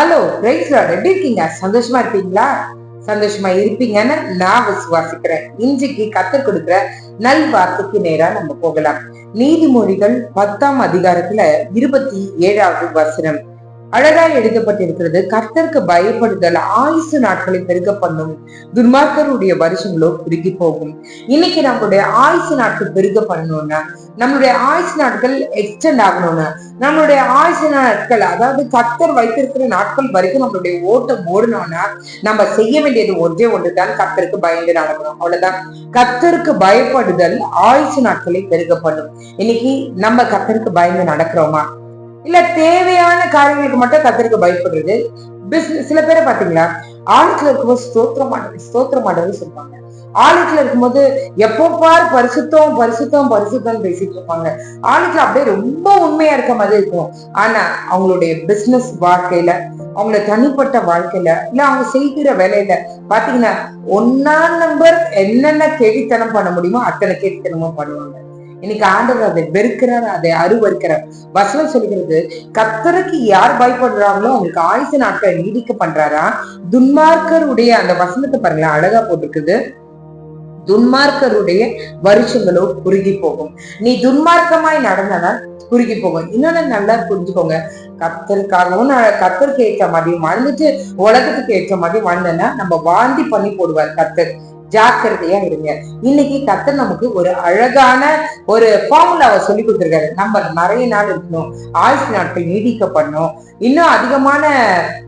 Hello பிரைஸ்லாட் எப்படி இருக்கீங்க? சந்தோஷமா இருப்பீங்களா? சந்தோஷமா இருப்பீங்கன்னு நான் விசுவாசிக்கிறேன். இன்றைக்கு கத்தர் கொடுக்குற நல் வார்த்தைக்கு நேரா நம்ம போகலாம். நீதிமொழிகள் பத்தாம் அதிகாரத்துல இருபத்தி ஏழாவது வசனம். அழகா எழுதப்பட்டிருக்கிறது. கர்த்தருக்கு பயப்படுதல் ஆயுசு நாட்களை பெருக பண்ணும் துன்மார்க்கருடைய வருஷங்களோ குறுகி போகும். இன்னைக்கு நம்மளுடைய ஆயுசு நாட்கள் பெருக பண்ணணும்னா நம்மளுடைய ஆயுசு நாட்கள் எக்ஸ்டெண்ட் ஆகணும்னா நம்மளுடைய ஆயுசு நாட்கள் அதாவது கர்த்தர் வைத்திருக்கிற நாட்கள் வரைக்கும் நம்மளுடைய ஓட்டம் ஓடணும்னா நம்ம செய்ய வேண்டியது ஒன்றே ஒன்றுதான் கர்த்தருக்கு பயந்து நடக்கணும். அவ்வளவுதான். கர்த்தருக்கு பயப்படுதல் ஆயுசு நாட்களை பெருக பண்ணும் இன்னைக்கு நம்ம கர்த்தருக்கு பயந்து நடக்கிறோமா? இல்ல தேவையான காரியங்களுக்கு மட்டும் கத்திரிக்க பயப்படுறது. பிசினஸ் சில பேரை பாத்தீங்களா? ஆளுக்குல இருக்கும்போது ஸ்தோத்திர மாட்டது ஸ்தோத்திர மாட்டது சொல்லுவாங்க. ஆளுக்குல இருக்கும்போது எப்போ பார் பரிசுத்தம் பரிசுத்தம் பரிசுத்தம் பேசிட்டு இருப்பாங்க. ஆளுக்குல அப்படியே ரொம்ப உண்மையா இருக்க மாதிரி இருக்கும். ஆனா அவங்களுடைய பிசினஸ் வாழ்க்கையில அவங்கள தனிப்பட்ட வாழ்க்கையில இல்ல அவங்க செய்கிற வேலையில பாத்தீங்கன்னா ஒன்னா நம்பர் என்னென்ன கேடித்தனம் பண்ண முடியுமோ அத்தனை கேடித்தனமும் பண்ணுவாங்க. இன்னைக்கு ஆண்டவர் அதை வெறுக்கிறார் அதை அருவறுக்கிறார் வசனம் சொல்கிறது கத்தருக்கு யார் பயப்படுறாங்களோ அவங்களுக்கு ஆயுச நாட்களை நீடிக்க பண்றாரா? துன்மார்க்கருடைய அந்த வசனத்தை பாருங்களேன் அழகா போட்டிருக்குது. துன்மார்க்கருடைய வருஷங்களோ குறுகி போகும். நீ துன்மார்க்கமாய் நடந்தனா குறுகி போகும். இன்னொன்னு நல்லா புரிஞ்சுக்கோங்க கத்தருக்காகவும் நான் கத்தருக்கு ஏற்ற மாதிரி வாழ்ந்துட்டு உலகத்துக்கு ஏற்ற மாதிரி வாழ்ந்தேன்னா நம்ம வாந்தி பண்ணி போடுவார் கத்தர் ஜாக்கிரதையா இருங்க. இன்னைக்கு கத்தர் நமக்கு ஒரு அழகான ஒரு ஃபார்முலாவை சொல்லி கொடுத்துருக்காரு. நம்ம நிறைய நாள் இருக்கணும். ஆயுசு நாட்கள் நீடிக்கப்படணும். இன்னும் அதிகமான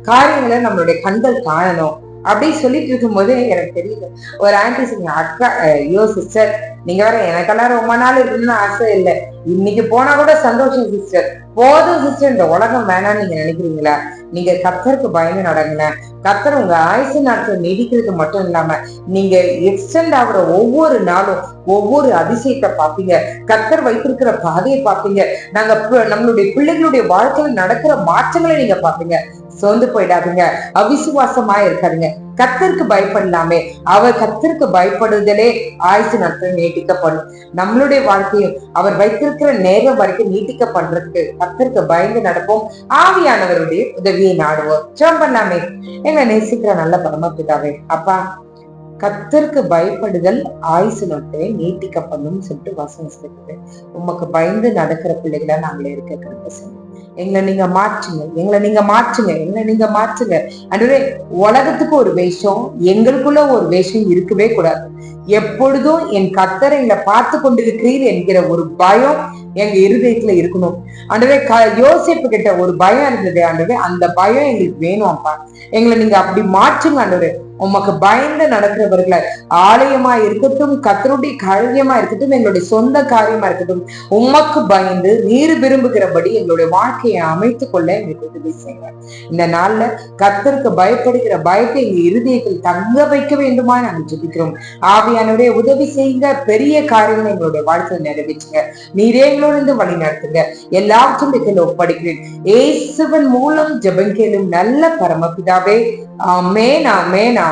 காரியங்களை நம்மளுடைய கண்கள் காணணும். அப்படின்னு சொல்லிட்டு இருக்கும்போது எனக்கு தெரியல ஒரு ஆன்டி சொன்னீங்க அக்கா ஐயோ சிஸ்டர் நீங்க வேற எனக்கெல்லாம் ரொம்ப நாள் இருக்கணும்னு ஆசை இல்லை. இன்னைக்கு போனா கூட சந்தோஷம் சிஸ்டர் போதும் சிஸ்டர் இந்த உலகம் வேணாம்னு நீங்க நினைக்கிறீங்களா? நீங்க கத்தருக்கு பயந்து நடங்க கத்தர் உங்க ஆயுசு நாட்கள் நீடிக்கிறது மட்டும் இல்லாம நீங்க எக்ஸ்டெண்ட் ஆகுற ஒவ்வொரு நாளும் ஒவ்வொரு அதிசயத்தை பார்ப்பீங்க. கத்தர் வைத்திருக்கிற பாதையை பார்ப்பீங்க. நாங்க நம்மளுடைய பிள்ளைகளுடைய வாழ்க்கையில் நடக்கிற மாற்றங்களை நீங்க பார்ப்பீங்க. சோர்ந்து போயிடாதீங்க. அவிசுவாசமா இருக்காதுங்க. கத்தருக்கு பயப்படலாமே. அவர் கத்தருக்கு பயப்படுதலே ஆயுசு நாட்கள் நீட்டிக்கப்படும். நம்மளுடைய வாழ்க்கையும் அவர் வைத்திருக்கிற நேரம் வரைக்கும் நீட்டிக்கப்படுறதுக்கு கத்தருக்கு பயந்து நடப்போம். ஆவியானவருடைய உதவியை நாடுவோம். ஜோம் பண்ணாமே. எங்க நேசிக்கிற நல்ல பரமபிதாவே. அப்பா கத்தருக்கு பயப்படுதல் ஆயுசு நாட்களை நீட்டிக்கப்படும் சொல்லிட்டு வாசனம் சொல்லுது உமக்கு பயந்து நடக்கிற பிள்ளைகளா நாங்களே இருக்க கிருப்ப எங்களை நீங்க மாற்றுங்க எங்களை நீங்க மாற்றுங்க எங்களை நீங்க மாற்றுங்க. அன்றே உலகத்துக்கு ஒரு வேஷம் எங்களுக்குள்ள ஒரு வேஷம் இருக்கவே கூடாது. எப்பொழுதும் என் கத்தரை எங்களை பார்த்து கொண்டிருக்கிறீர் என்கிற ஒரு பயம் எங்க இருதயத்துல இருக்கணும். அன்றவே யோசிப்பு கிட்ட ஒரு பயம் இருந்தது. ஆண்டவே அந்த பயம் எங்களுக்கு வேணும் அப்பா. எங்களை நீங்க அப்படி மாற்றுங்க அன்றவே. உமக்கு பயந்து நடக்கிறவர்களை ஆலயமா இருக்கட்டும் கத்தருடைய காரியமா இருக்கட்டும் எங்களுடைய சொந்த காரியமா இருக்கட்டும் உமக்கு பயந்து நீர் விரும்புகிறபடி எங்களுடைய வாழ்க்கையை அமைத்துக் கொள்ள எங்களுக்கு உதவி செய்யுங்க. இந்த நாள்ல கத்தருக்கு பயப்படுகிற பயத்தை எங்க இருதயத்தில் தங்க வைக்க வேண்டுமா நாங்கள் ஜெபிக்கிறோம். ஆவியானுடைய உதவி செய்யுங்க. பெரிய காரியங்களை எங்களுடைய வாழ்க்கையை நிறைவேற்றுங்க. நீரே எங்களோடு வழி நடத்துங்க. எல்லாவற்றும் இதில் ஒப்படைக்கிறேன். ஏசுவன் மூலம் ஜெபங்கேலும் நல்ல பரமபிதாவே. மேனா மேனா